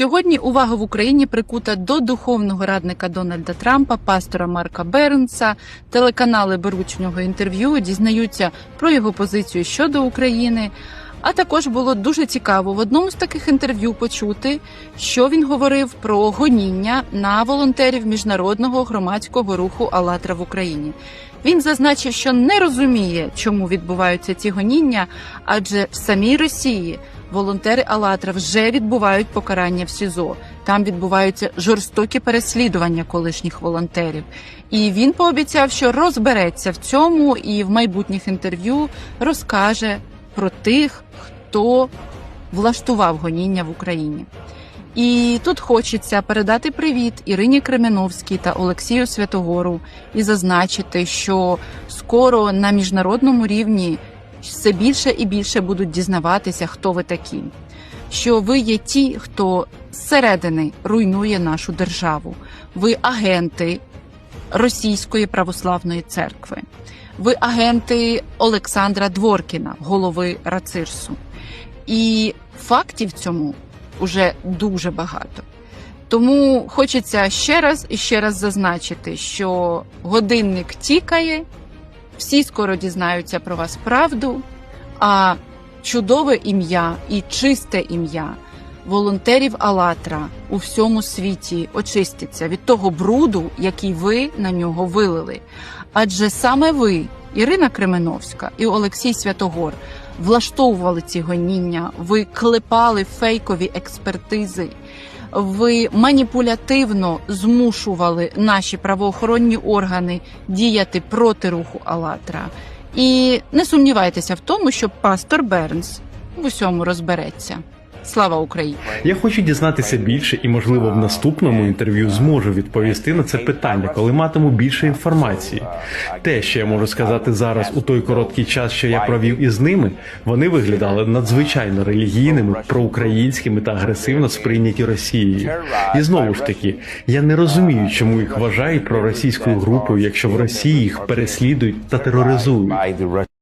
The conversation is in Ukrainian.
Сьогодні увага в Україні прикута до духовного радника Дональда Трампа, пастора Марка Бернса. Телеканали беруть в нього інтерв'ю, дізнаються про його позицію щодо України. А також було дуже цікаво в одному з таких інтерв'ю почути, що він говорив про гоніння на волонтерів міжнародного громадського руху «АЛЛАТРА» в Україні. Він зазначив, що не розуміє, чому відбуваються ці гоніння, адже в самій Росії волонтери «АЛЛАТРА» вже відбувають покарання в СІЗО. Там відбуваються жорстокі переслідування колишніх волонтерів. І він пообіцяв, що розбереться в цьому і в майбутніх інтерв'ю розкаже про тих, хто влаштував гоніння в Україні. І тут хочеться передати привіт Ірині Кременовській та Олексію Святогору і зазначити, що скоро на міжнародному рівні все більше і більше будуть дізнаватися, хто ви такі. Що ви є ті, хто зсередини руйнує нашу державу. Ви агенти Російської православної церкви. Ви агенти Олександра Дворкіна, голови Рацирсу. І фактів цьому уже дуже багато. Тому хочеться ще раз і ще раз зазначити, що годинник тікає, всі скоро дізнаються про вас правду, а чудове ім'я і чисте ім'я волонтерів «АЛЛАТРА» у всьому світі очиститься від того бруду, який ви на нього вилили. Адже саме ви, Ірина Кременовська і Олексій Святогор, влаштовували ці гоніння, ви клепали фейкові експертизи, ви маніпулятивно змушували наші правоохоронні органи діяти проти руху Алатра. І не сумнівайтеся в тому, що пастор Бернс в усьому розбереться. Слава Україні! Я хочу дізнатися більше і, можливо, в наступному інтерв'ю зможу відповісти на це питання, коли матиму більше інформації. Те, що я можу сказати зараз у той короткий час, що я провів із ними, вони виглядали надзвичайно релігійними, проукраїнськими та агресивно сприйняті Росією. І знову ж таки, я не розумію, чому їх вважають проросійською групою, якщо в Росії їх переслідують та тероризують.